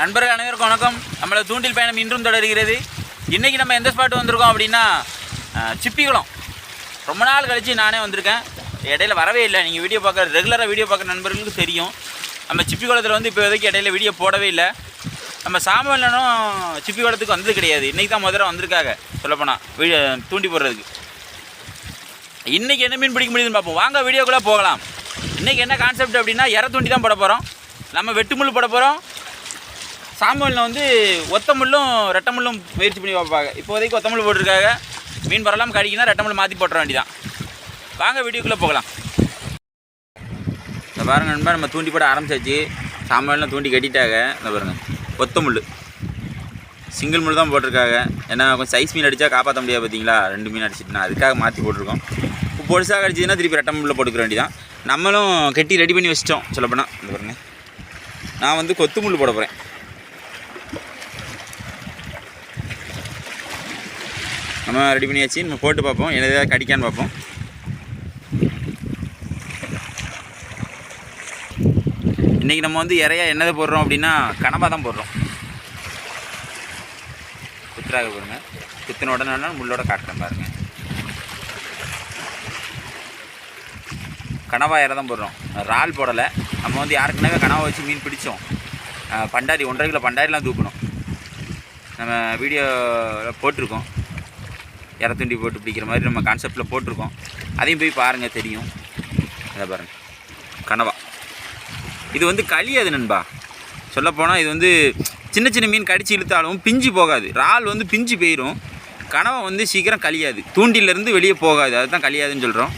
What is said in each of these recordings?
நண்பர்கள் அனைவருக்கும் வணக்கம். நம்மளோட தூண்டில் பயணம் இன்றும் தொடர்கிறது. இன்றைக்கி நம்ம எந்த ஸ்பாட் வந்திருக்கோம் அப்படின்னா அஹ், சிப்பிக்குளம் ரொம்ப நாள் கழித்து நானே வந்திருக்கேன். இடையில வரவே இல்லை. நீங்கள் வீடியோ பார்க்குற ரெகுலராக வீடியோ பார்க்குற நண்பர்களுக்கு தெரியும். நம்ம சிப்பிக்குளத்தில் வந்து இப்போ வரைக்கும் இடையில வீடியோ போடவே இல்லை. நம்ம சாமவல்லனும் சிப்பிக்குளத்துக்கு வந்தது கிடையாது. இன்றைக்கி தான் முதல்ல வந்திருக்காங்க சொல்லப்போனால் வீடியோ தூண்டி போடுறதுக்கு. இன்றைக்கி என்ன மீன் பிடிக்க முடியுதுன்னு பார்ப்போம். வாங்க வீடியோக்குள்ளே போகலாம். இன்றைக்கி என்ன கான்செப்ட் அப்படின்னா இற தூண்டி தான் போட போகிறோம் நம்ம வெட்டுமுள் போட போகிறோம் சாம்பலில் வந்து ஒத்த முள்ளும் ரெட்டை முள்ளும் முயற்சி பண்ணி பார்ப்பாங்க. இப்போதைக்கு ஒத்த முள் போட்டிருக்காங்க. மீன் பரலாம் கடிக்கினா ரெட்டை முள் மாற்றி போட்டுற வேண்டிதான் வாங்க வீடியோக்குள்ளே போகலாம். இந்த பாருங்க நண்பா நம்ம தூண்டி போட ஆரம்பிச்சாச்சு. சாம்பல்லாம் தூண்டி கட்டிட்டாங்க. இந்த பாருங்க ஒத்த முள் சிங்கிள் முள் தான் போட்டிருக்காங்க. ஏன்னா கொஞ்சம் சைஸ் மீன் அடித்தா காப்பாற்ற முடியாது பார்த்தீங்களா ரெண்டு மீன் அடிச்சிட்டுனா அதுக்காக மாற்றி போட்டிருக்கோம். இப்போ பொடிசாக அடிச்சதுன்னா திருப்பி ரெட்டை முள்ளில் போட்டுக்கிற வேண்டியதான் நம்மளும் கட்டி ரெடி பண்ணி வச்சிட்டோம் சொல்லப்போனால் இந்த பாருங்க. நான் வந்து கொத்து முள் போட போகிறேன் நம்ம ரெடி பண்ணியாச்சு. நம்ம போட்டு பார்ப்போம். என்ன கடிக்கான்னு பார்ப்போம். இன்றைக்கி நம்ம வந்து இறையா என்னதை போடுறோம் அப்படின்னா கனவா தான் போடுறோம். குத்துறாக பாருங்க. குத்தின உடனே முள்ளோட காட்டுறேன் பாருங்கள் கனவா இறை தான் போடுறோம். இறால் போடலை. நம்ம வந்து யாருக்குனாவே கனவா வச்சு மீன் பிடிச்சோம். பண்டாரி ஒன்றரை கிலோ பண்டாரிலாம் தூக்கணும். நம்ம வீடியோவில் போட்டிருக்கோம். இற போட்டு பிடிக்கிற மாதிரி நம்ம கான்செப்டில் போட்டிருக்கோம். அதையும் போய் பாருங்கள் தெரியும். அதை பாருங்கள் கனவா. இது வந்து களியாது நண்பா. சொல்லப்போனால் இது வந்து சின்ன சின்ன மீன் கடிச்சு இழுத்தாலும் பிஞ்சு போகாது. இறால் வந்து பிஞ்சு போயிடும் கனவா வந்து சீக்கிரம் கழியாது. தூண்டிலேருந்து வெளியே போகாது. அதுதான் கழியாதுன்னு சொல்கிறோம்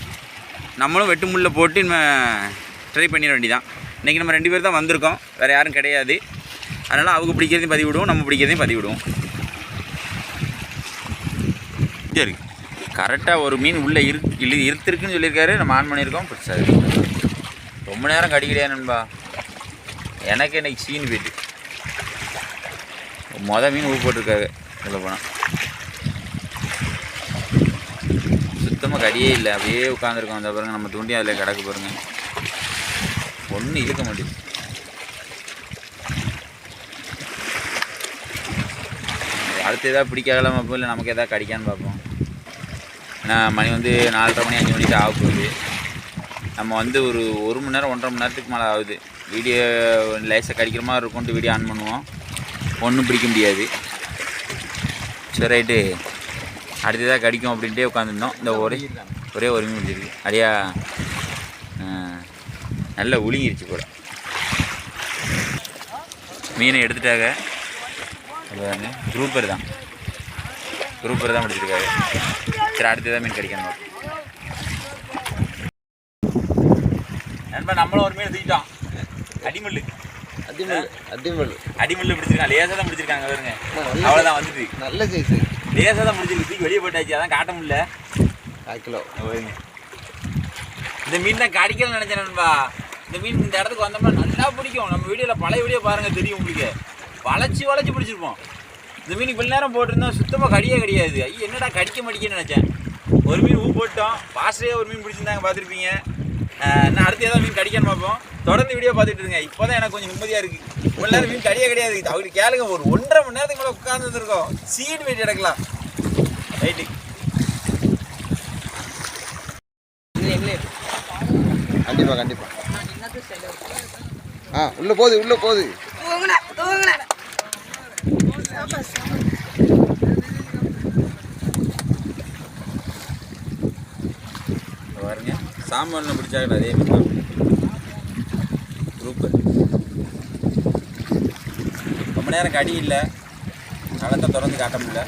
நம்மளும் வெட்டு முள்ள போட்டு நம்ம ட்ரை பண்ணிட வேண்டியதான் இன்றைக்கி நம்ம ரெண்டு பேர் தான் வந்திருக்கோம். வேறு யாரும் கிடையாது. அதனால் அவங்க பிடிக்கிறதையும் பதிவிடுவோம் நம்ம பிடிக்கிறதையும் பதிவிடுவோம். விடுவோம் இருக்குது கரெக்டாக ஒரு மீன் உள்ளே இரு இழு இருத்திருக்குன்னு சொல்லியிருக்காரு. நம்ம ஆன் பண்ணியிருக்கோம். பிடிச்சாரு ரொம்ப நேரம் கடிக்கலையா நண்பா? எனக்கு இன்றைக்கி சீன் போயிட்டு மொதல் மீன் ஊ போட்டிருக்காங்க சொல்ல போனால் சுத்தமாக கடியே இல்லை. அப்படியே உட்காந்துருக்கோம். அந்த பாருங்கள் நம்ம தூண்டி அதில் கிடக்கு பாருங்க. ஒன்றும் இழுக்க மாட்டேங்குது. அடுத்து எதாவது பிடிக்காகலாம் பார்ப்போம் இல்லை நமக்கு எதாவது கடிக்கான்னு பார்ப்போம். நான் மணி வந்து நாலரை மணி அஞ்சு மணிக்கு ஆக போகுது நம்ம வந்து ஒரு ஒரு மணி நேரம் ஒன்றரை மணி நேரத்துக்கு மேலே ஆகுது. வீடியோ லேசாக கடிக்கிற மாதிரி இருக்கும்ட்டு வீடியோ ஆன் பண்ணுவோம். ஒன்றும் பிடிக்க முடியாது. சரி ரைட்டு. அடுத்ததாக கடிக்கும் அப்படின்ட்டே உட்காந்துருந்தோம். இந்த ஒரே ஒரே ஒரு மீன் பிடிச்சிருக்கு அடியா நல்லா உழுங்கிருச்சு கூட மீனை எடுத்துட்டாங்க. குரூப்பர் தான். குரூப்பர் தான் பிடிச்சிருக்காரு சரி அடுத்ததான் மீன் கிடைக்கணும். நண்பா நம்மளும் ஒரு மீன் தூக்கிட்டோம் அடிமுள்ளு. அடிமல் அடிமல் அடிமுள்ளு பிடிச்சிருக்காங்க லேசாக தான் பிடிச்சிருக்காங்க பாருங்க. அவ்வளோதான் வந்துட்டு நல்ல சைஸு லேசாக தான் பிடிச்சிருக்கு. தூக்கி வெளியே போட்டாச்சு அதான் காட்ட முடியல. கால் பாருங்க. இந்த மீன் தான் கடிக்கலன்னு நினைச்சேன் நண்பா. இந்த மீன் இந்த இடத்துக்கு வந்தோம்னா நல்லா பிடிக்கும். நம்ம வீடியோவில் பழைய வீடியோ பாருங்க தெரியும் உங்களுக்கு. வளைச்சி வளைச்சி பிடிச்சிருப்போம். இந்த மீன் இவ்வளோ நேரம் போட்டிருந்தா சுத்தமாக கடியே கிடையாது. ஐயோ என்னடா கடிக்க மாட்டேங்குன்னு நினச்சேன். ஒரு மீன் ஊ போட்டோம். பாஸ்டே ஒரு மீன் பிடிச்சிருந்தாங்க பார்த்துருப்பீங்க. நான் அடுத்து ஏதாவது மீன் கடிக்கன்னு பார்ப்போம். தொடர்ந்து வீடியோ பார்த்துட்டு இருங்க. இப்போ தான் எனக்கு கொஞ்சம் நிம்மதியாக இருக்குது இவ்வளோ நேரம் மீன் கடியே கிடையாது. அவருக்கு கேளுங்க ஒரு ஒன்றரை மணி நேரத்துக்கு மேலே உட்கார்ந்து வந்திருக்கோம். சீட் வெயிட் எடுக்கலாம். ரைட்டு கண்டிப்பாக கண்டிப்பாக ஆ உள்ளே போகுது உள்ளே போகுது. பாருங்க. சாம்பாரில் பிடிச்சாங்க அதே மாதிரி குரூப்பு. ரொம்ப நேரம் கடி இல்லை. களத்தை திறந்து காட்ட முடியல.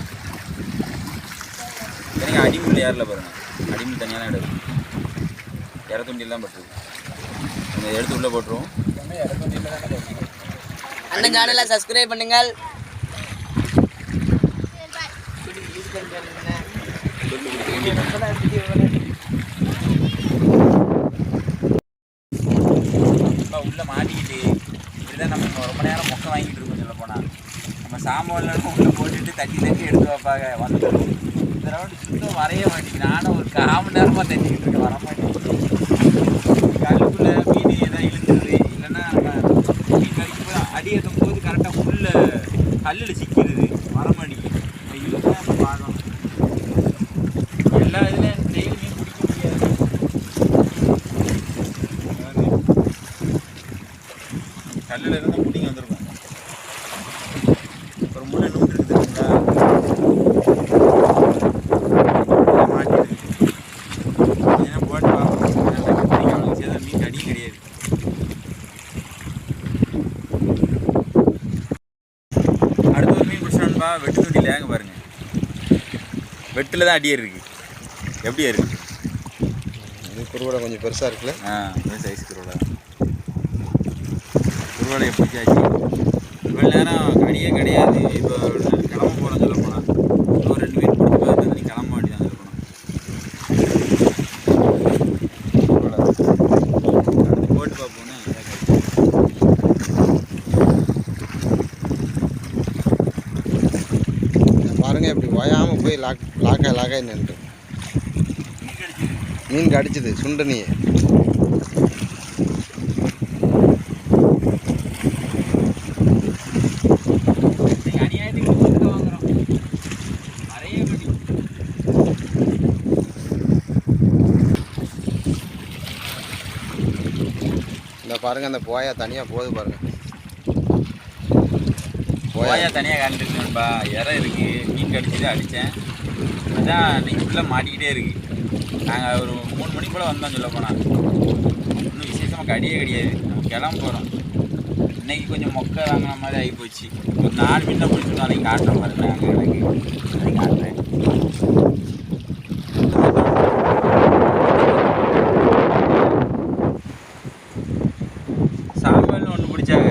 இத்தனைக்கு அடிமுள் ஏறல பாருங்க. அடிமுள் தனியாக தான் எடுக்கும் இறத்துண்டில் தான் பட்டுருக்கு. நம்ம எடுத்து உள்ளே போட்டுருவோம். அண்ணன் சேனலை சப்ஸ்கிரைப் பண்ணுங்கள் இப்போ உள்ளே மாட்டிக்கிட்டு இப்படி தான் நம்ம ரொம்ப நேரம் மொக்க வாங்கிட்டு இருக்கோம் சொல்ல போனால் நம்ம சாம்பார்லாம் உள்ளே போட்டுட்டு தட்டி தட்டி எடுத்து வைப்பாங்க. வந்து இந்த ரவுண்டு சுத்தம் வரைய மாட்டேங்குது. நானும் ஒரு கால் மணி நேரமாக தட்டிக்கிட்டு இருக்கேன். வர மாட்டேங்குது கல்லுக்குள்ளே மீன் எதாவது இழுத்துருது இல்லைன்னா நம்ம மீன் கடிக்கும் போது அடி ஏற்றும் போது கரெக்டாக உள்ள கல்லில் சிக்கிறது வரமாட்டேங்குது இதுதான் நம்ம பார்க்கணும் எல்லா இதுலையும் டெய்லி மீன் பிடிக்க முடியாது கல்லில் இருந்தால் பிடிங்க வந்திருக்கும் ஒரு முள்ளு நூற்று இருக்குதுங்களா மாட்டிருக்கு ஏன்னா போட்டு பார்ப்போம் அவனுக்கு சேர்ந்த மீன் கடி கிடையாது. அடுத்த ஒரு மீன் பிடிச்சிட்டோன்பா வெட்டு தொட்டியில் ஏங்க பாருங்க. வெட்டில் தான் அடியே இருக்கு. எப்படியா இருக்கு? இது குருவோட கொஞ்சம் பெருசாக இருக்குல்ல? ஆ சைஸ் குருவலை குருவலை எப்படி ஆச்சு? இவ்வளோ நேரம் கடியே கிடையாது. இப்போ கிளம்ப போகிறோம் சொல்ல போனால் ஒரு ரெண்டு மீன் பிடிச்சி பார்த்து நீ கிளம்ப வேண்டியதான் குருவலை அடுத்து போட்டு பார்ப்போன்னு இதை பாருங்க இப்படி ஓயாமல் போய் லாக் லாக்காய் லாக்காய் நின்று மீன் கடிச்சது. சுண்டனியை பாருங்கள் பாருங்க அந்த போயா தனியாக போகுது பாருங்க. போயா. தனியாக காண்டிருக்கணும்பா இறை இருக்கு. மீன் கடிச்சுட்டு அடித்தேன் அதான் இன்னைக்கு ஃபுல்லாக மாட்டிக்கிட்டே இருக்கு. நாங்கள் ஒரு மூணு மணி போல் வந்தோம் சொல்ல போனால் இன்னும் விசேஷமாக கடியே கிடையாது. நம்ம கிளம்ப போகிறோம் இன்னைக்கு கொஞ்சம் மொக்கை வாங்கின மாதிரி ஆகி போச்சு. ஒரு நாலு மீன் தான் பிடிச்சிருந்தோம் அன்னைக்கு காட்டுறோம் பாருங்க நாங்கள் எனக்கு அன்னைக்கு காட்டுறேன் சாம்பல்னு ஒன்று பிடிச்சாங்க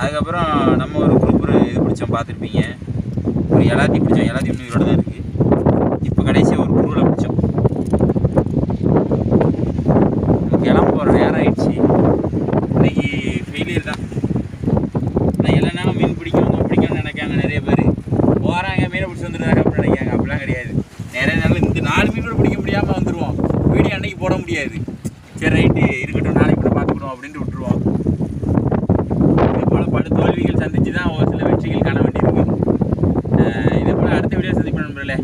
அதுக்கப்புறம் நம்ம ஒரு குரூப் இது பிடிச்சோம் பார்த்துருப்பீங்க. ஒரு எல்லாத்தையும் பிடிச்சோம் எல்லாத்தையும் இன்னும் தான் இருக்குது இப்போ கடைசியாக ஒரு குருவில் பிடிச்சோம். கிளம்ப போகிற நேரம் ஆயிடுச்சு. இன்றைக்கி ஃபெயிலியர் தான். நான் எல்லா நேரம் மீன் பிடிக்கணும் பிடிக்கணும்னு நினைக்காங்க நிறைய பேர் போகிறாங்க மீனை பிடிச்சி வந்துடுறாங்க அப்படின்னு நினைக்காங்க. அப்படிலாம் கிடையாது. நிறைய நாள் இந்த நாலு மீன் கூட பிடிக்க முடியாமல் வந்துடுவோம் வீடியோ அன்னைக்கு போட முடியாது. சரி ரைட்டு இருக்கட்டும். நாளைக்கு கூட பார்த்துக்கிறோம் அப்படின்ட்டு விட்டுருவோம் இதே போல் பல தோல்விகள் சந்திச்சு தான் ஒரு சில வெற்றிகள் காண வேண்டியிருக்கு அஹ் இதே போல் அடுத்த வீடியோ சந்திப்போம் நண்பர்களே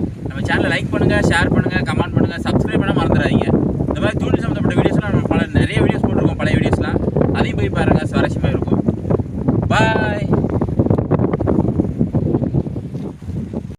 நம்ம சேனலை லைக் பண்ணுங்கள் ஷேர் பண்ணுங்கள் கமெண்ட் பண்ணுங்கள் சப்ஸ்கிரைப் பண்ண மறந்துடாதீங்க.